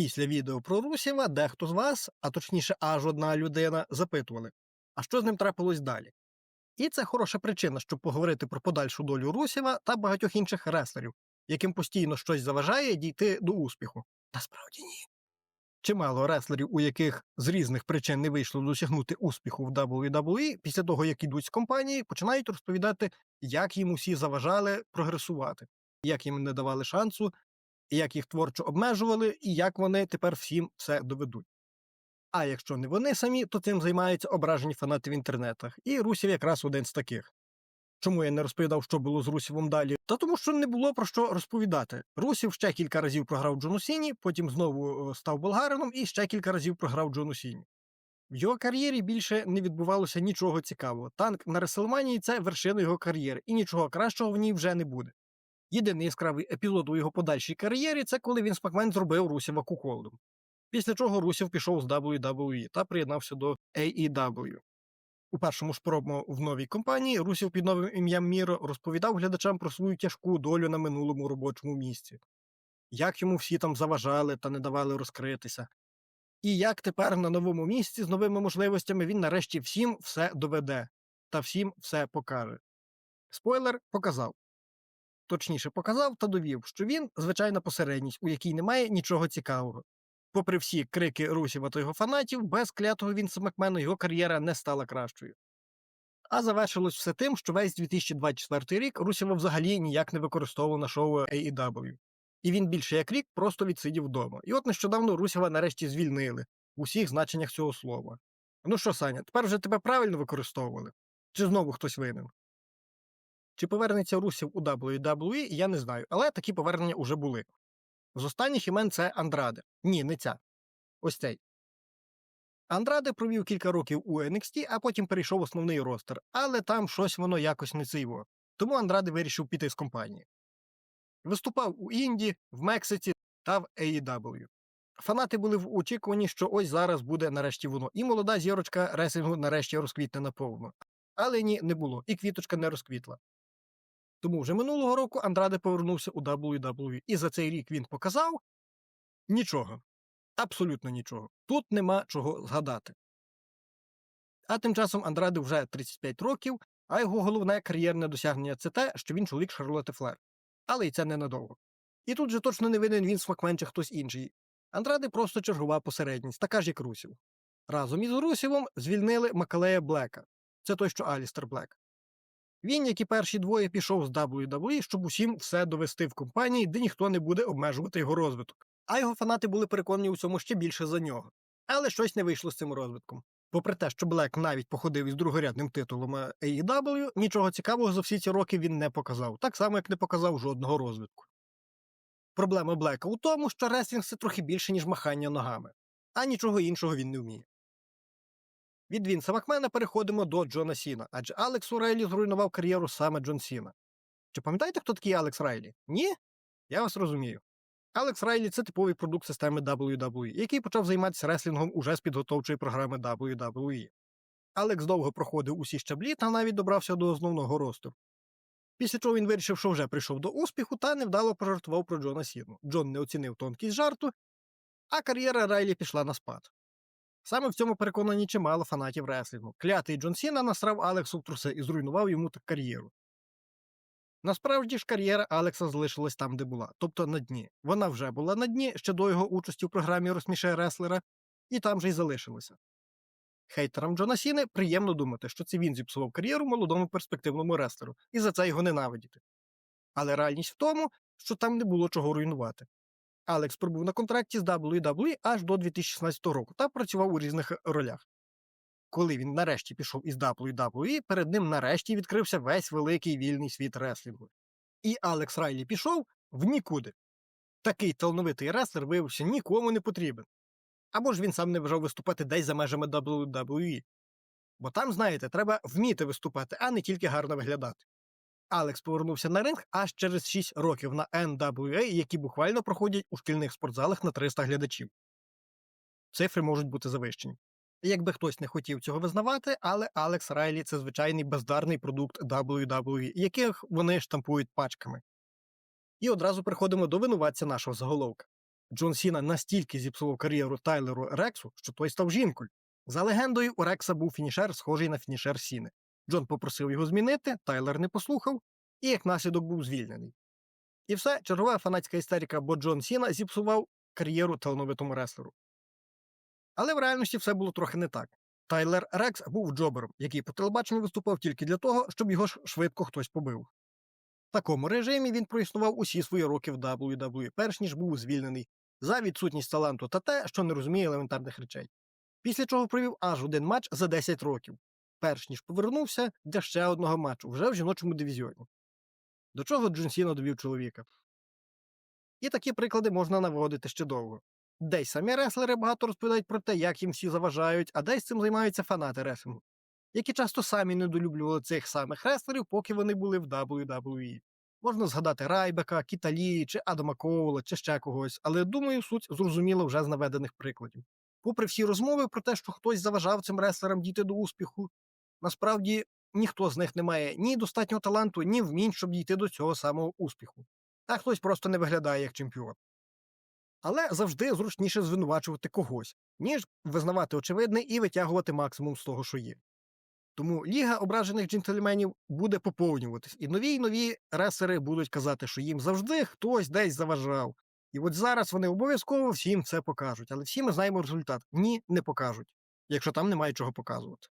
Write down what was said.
Після відео про Русєва дехто з вас, а точніше аж одна людина, запитували, а що з ним трапилось далі? І це хороша причина, щоб поговорити про подальшу долю Русєва та багатьох інших реслерів, яким постійно щось заважає дійти до успіху. Насправді ні. Чимало реслерів, у яких з різних причин не вийшло досягнути успіху в WWE, після того, як ідуть з компанії, починають розповідати, як їм усі заважали прогресувати, як їм не давали шансу, як їх творчо обмежували, і як вони тепер всім все доведуть. А якщо не вони самі, то цим займаються ображені фанати в інтернетах, і Русів якраз один з таких. Чому я не розповідав, що було з Русівом далі? Та тому, що не було про що розповідати. Русів ще кілька разів програв Джону Сіні, потім знову е, став болгарином і ще кілька разів програв Джону Сіні. В його кар'єрі більше не відбувалося нічого цікавого. Танк на Реселманії це вершина його кар'єри, і нічого кращого в ній вже не буде. Єдиний яскравий епізод у його подальшій кар'єрі це коли він Макмен зробив Русєва куколдом. Після чого Русів пішов з WWE та приєднався до AEW. У першому ж промо в новій компанії Русів під новим ім'ям Міро розповідав глядачам про свою тяжку долю на минулому робочому місці, як йому всі там заважали та не давали розкритися, і як тепер на новому місці з новими можливостями він нарешті всім все доведе та всім все покаже. Спойлер показав. Точніше показав та довів, що він звичайна посередність, у якій немає нічого цікавого. Попри всі крики Русєва та його фанатів, без клятого Вінса Макмена його кар'єра не стала кращою. А завершилось все тим, що весь 2024 рік Русєва взагалі ніяк не використовував на шоу AEW. І він більше як рік просто відсидів вдома. І от нещодавно Русєва нарешті звільнили в усіх значеннях цього слова. Ну що, Саня, тепер вже тебе правильно використовували? Чи знову хтось винен? Чи повернеться Русів у WWE, я не знаю, але такі повернення уже були. З останніх імен це Андраде. Ні, не ця. Ось цей. Андраде провів кілька років у NXT, а потім перейшов в основний ростер, але там щось воно якось не циво. Тому Андраде вирішив піти з компанії. Виступав у Інді, в Мексиці та в AEW. Фанати були в очікуванні, що ось зараз буде нарешті воно, і молода зірочка ресингу нарешті розквітне наповну. Але ні, не було, і квіточка не розквітла. Тому вже минулого року Андраде повернувся у WWE, і за цей рік він показав нічого. Абсолютно нічого. Тут нема чого згадати. А тим часом Андраде вже 35 років, а його головне кар'єрне досягнення це те, що він чоловік Шарлотти Флер. Але й це ненадовго. І тут же точно не винен він Смакмен чи хтось інший. Андраде просто чергова посередність, така ж як Русів. Разом із Русівом звільнили Макалея Блека. Це той, що Алістер Блек. Він, як і перші двоє, пішов з WWE, щоб усім все довести в компанії, де ніхто не буде обмежувати його розвиток. А його фанати були переконані у цьому ще більше за нього. Але щось не вийшло з цим розвитком. Попри те, що Блек навіть походив із другорядним титулом AEW, нічого цікавого за всі ці роки він не показав, так само, як не показав жодного розвитку. Проблема Блека у тому, що реслінг це трохи більше, ніж махання ногами, а нічого іншого він не вміє. Від Вінса Макмена переходимо до Джона Сіна, адже Алекс Райлі зруйнував кар'єру саме Джон Сіна. Чи пам'ятаєте, хто такий Алекс Райлі? Ні? Я вас розумію. Алекс Райлі це типовий продукт системи WWE, який почав займатися реслінгом уже з підготовчої програми WWE. Алекс довго проходив усі щаблі та навіть добрався до основного росту. Після чого він вирішив, що вже прийшов до успіху та невдало пожартував про Джона Сіну. Джон не оцінив тонкість жарту, а кар'єра Райлі пішла на спад. Саме в цьому переконані чимало фанатів реслінгу. Клятий Джон Сіна насрав Алексу в труси і зруйнував йому так кар'єру. Насправді ж кар'єра Алекса залишилась там, де була, тобто на дні. Вона вже була на дні ще до його участі в програмі Розсмішає реслера, і там же й залишилася. Хейтерам Джона Сіни приємно думати, що це він зіпсував кар'єру молодому перспективному реслеру, і за це його ненавидіти. Але реальність в тому, що там не було чого руйнувати. Алекс пробув на контракті з WWE аж до 2016 року та працював у різних ролях. Коли він нарешті пішов із WWE, перед ним нарешті відкрився весь великий вільний світ реслінгу. І Алекс Райлі пішов в нікуди. Такий талановитий реслер виявився нікому не потрібен. Або ж він сам не бажав виступати десь за межами WWE. Бо там, знаєте, треба вміти виступати, а не тільки гарно виглядати. Алекс повернувся на ринг аж через 6 років на NWA, які буквально проходять у шкільних спортзалах на 300 глядачів. Цифри можуть бути завищені. Якби хтось не хотів цього визнавати, але Алекс Райлі це звичайний бездарний продукт WWE, яких вони штампують пачками. І одразу приходимо до винуватця нашого заголовка. Джон Сіна настільки зіпсував кар'єру Тайлеру Рексу, що той став жінкою. За легендою, у Рекса був фінішер, схожий на фінішер Сіни. Джон попросив його змінити, Тайлер не послухав, і як наслідок був звільнений. І все, чергова фанатська істерика, бо Джон Сіна зіпсував кар'єру талановитому реслеру. Але в реальності все було трохи не так. Тайлер Рекс був джобером, який по телебаченню виступав тільки для того, щоб його швидко хтось побив. В такому режимі він проіснував усі свої роки в WWE, перш ніж був звільнений за відсутність таланту та те, що не розуміє елементарних речей. Після чого провів аж один матч за 10 років, перш ніж повернувся для ще одного матчу вже в жіночому дивізіоні. До чого Джон Сіна довів чоловіка. І такі приклади можна наводити ще довго. Десь самі реслери багато розповідають про те, як їм всі заважають, а десь цим займаються фанати реслінгу, які часто самі недолюблювали цих самих реслерів, поки вони були в WWE. Можна згадати Райбека, Кіталі, чи Адама Коула, чи ще когось, але думаю, суть зрозуміла вже з наведених прикладів. Попри всі розмови про те, що хтось заважав цим реслерам дійти до успіху, насправді ніхто з них не має ні достатнього таланту, ні вмінь, щоб дійти до цього самого успіху. А хтось просто не виглядає як чемпіон. Але завжди зручніше звинувачувати когось, ніж визнавати очевидне і витягувати максимум з того, що є. Тому ліга ображених джентльменів буде поповнюватись, і нові й нові ресери будуть казати, що їм завжди хтось десь заважав. І от зараз вони обов'язково всім це покажуть. Але всі ми знаємо результат. Ні, не покажуть, якщо там немає чого показувати.